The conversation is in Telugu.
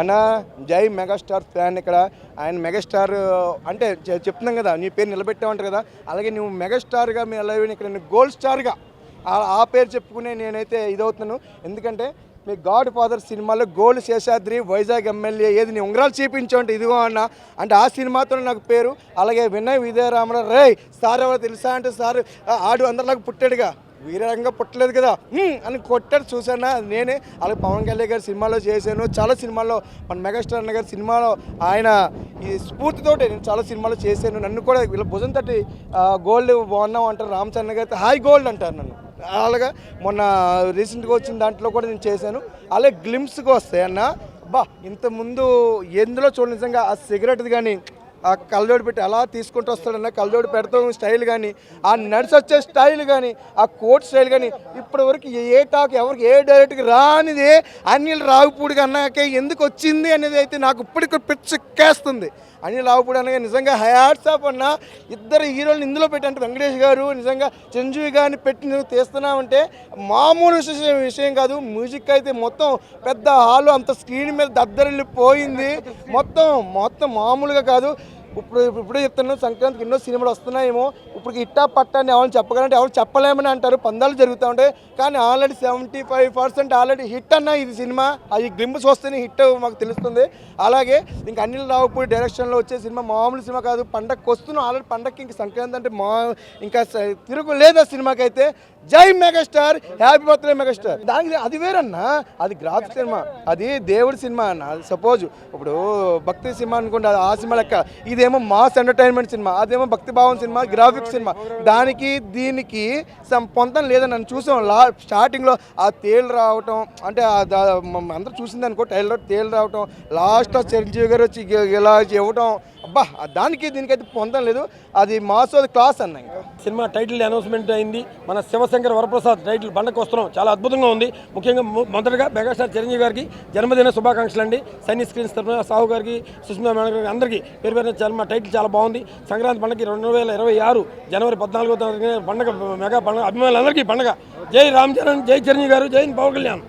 అన్న జై మెగాస్టార్ ఫ్యాన్ ఇక్కడ. ఆయన మెగాస్టార్ అంటే చె- చెప్తున్నాం కదా నీ పేరు నిలబెట్టామంటారు కదా. అలాగే నువ్వు మెగాస్టార్గా మీ అలా ఇక్కడ నేను గోల్డ్ స్టార్గా ఆ- పేరు చెప్పుకునే నేనైతే ఇదవుతున్నాను. ఎందుకంటే మీ గాడ్ ఫాదర్ సినిమాలో గోల్డ్ శేషాద్రి వైజాగ్ ఎమ్మెల్యే ఏది నీ ఉంగరాలు చూపించంటే ఇదిగో అన్న. అంటే ఆ సినిమాతో నాకు పేరు. అలాగే వినయ్ విజయరామరావు రే సార్ ఎవరో తెలుసా అంటే సార్ ఆడు అందరిలాగా పుట్టాడుగా. వీరంగా పుట్టలేదు కదా. అని కొట్టాడు చూసానా అది నేనే. అలాగే పవన్ కళ్యాణ్ గారి సినిమాలో చేశాను. చాలా సినిమాల్లో మన మెగాస్టార్ అన్న గారి సినిమాలో ఆయన ఈ స్ఫూర్తితోటి నేను చాలా సినిమాలు చేశాను. నన్ను కూడా వీళ్ళ భుజం తట్టి గోల్డ్ బాగున్నాం అంటారు రామచంద్ర గారి. హాయ్ గోల్డ్ అంటారు నన్ను. అలాగా మొన్న రీసెంట్గా వచ్చిన దాంట్లో కూడా నేను చేశాను. అలాగే గ్లిమ్స్కి వస్తాయి అన్న. బా ఇంతకుముందు ఎందులో చూడ నిజంగా ఆ సిగరెట్ కానీ ఆ కళ్ళోడు పెట్టి అలా తీసుకుంటూ వస్తాడన్న కళ్ళోడు పెడతాం స్టైల్ కానీ ఆ నడిచి వచ్చే స్టైల్ కానీ ఆ కోట్ స్టైల్ కానీ ఇప్పటి వరకు ఏ టాక్ ఎవరికి ఏ డైరెక్ట్కి రానిది అనిల్ రావుపూడి అన్నాకే ఎందుకు వచ్చింది అనేది అయితే నాకు ఇప్పటికి పిచ్చెక్కేస్తుంది. అనిల్ రావుపూడి అనగా నిజంగా హయాట్స్ ఆఫ్ అన్న ఇద్దరు హీరోలు ఇందులో పెట్టి వెంకటేష్ గారు నిజంగా చిరంజీవి గారిని పెట్టి నువ్వు తీస్తున్నావంటే మామూలు విషయం విషయం కాదు. మ్యూజిక్ అయితే మొత్తం పెద్ద హాలు అంత స్క్రీన్ మీద దద్దరిల్లిపోయింది. మొత్తం మొత్తం మామూలుగా కాదు. ఇప్పుడు ఇప్పుడే చెప్తున్నాను సంక్రాంతికి ఎన్నో సినిమాలు వస్తున్నాయేమో. ఇప్పుడు ఇట్టా పట్టా అని ఎవరు చెప్పగలంటే ఎవరు చెప్పలేమని అంటారు. పందాలు జరుగుతూ ఉంటాయి. కానీ already seventy five percent already hit అన్న ఇది సినిమా. అది గ్లింబ్స్ వస్తేనే హిట్ మాకు తెలుస్తుంది. అలాగే ఇంకా అనిల్ రావుపూడి డైరెక్షన్లో వచ్చే సినిమా మామూలు సినిమా కాదు. పండగకి వస్తున్నాం. ఆల్రెడీ పండగకి ఇంక సంక్రాంతి అంటే మా ఇంకా తిరుగు లేదు ఆ సినిమాకి అయితే జై మెగాస్టార్ హ్యాపీ బర్త్డే మెగాస్టార్. దానికి అది వేరన్నా. అది గ్రాఫిక్ సినిమా. అది దేవుడి సినిమా అన్న. సపోజ్. ఇప్పుడు భక్తి సినిమా అనుకుంటే ఆ సినిమా లెక్క. ఇది ఇదేమో మాస్ ఎంటర్టైన్మెంట్ సినిమా అదేమో భక్తి భావం సినిమా గ్రాఫిక్ సినిమా. దానికి దీనికి సం పొంతం లేదని నన్ను చూసాం లా స్టార్టింగ్లో ఆ తేలు రావటం అంటే ఆ దా- అందరూ చూసింది అనుకో టైలర్ తేలు రావటం లాస్ట్లో చిరంజీవి గారు వచ్చి ఇలా ఇవ్వటం అబ్బా దానికి దీనికైతే పొందడం లేదు. అది మాసో క్లాస్ అన్న ఇంకా. సినిమా టైటిల్ అనౌన్స్మెంట్ అయింది. మన శివశంకర్ వరప్రసాద్ టైటిల్ బండకు వస్తున్నాం. చాలా అద్భుతంగా ఉంది. ముఖ్యంగా మొదటగా మెగాస్టార్ చిరంజీవి గారికి జన్మదిన శుభాకాంక్షలు అండి. సైనీ స్క్రీన్స్ తరఫున సాహు గారికి సుష్మా మేడం గారికి అందరికీ పేరు పేరున చాలా టైటిల్ చాలా బాగుంది. సంక్రాంతి పండుగకి రెండు వేల ఇరవై ఆరు జనవరి పద్నాలుగో తారీఖున పండగ మెగా పండుగ అభిమానులందరికీ పండగ. జై రామ్ చరణ్ జై చిరంజీవి గారు జై పవన్ కళ్యాణ్.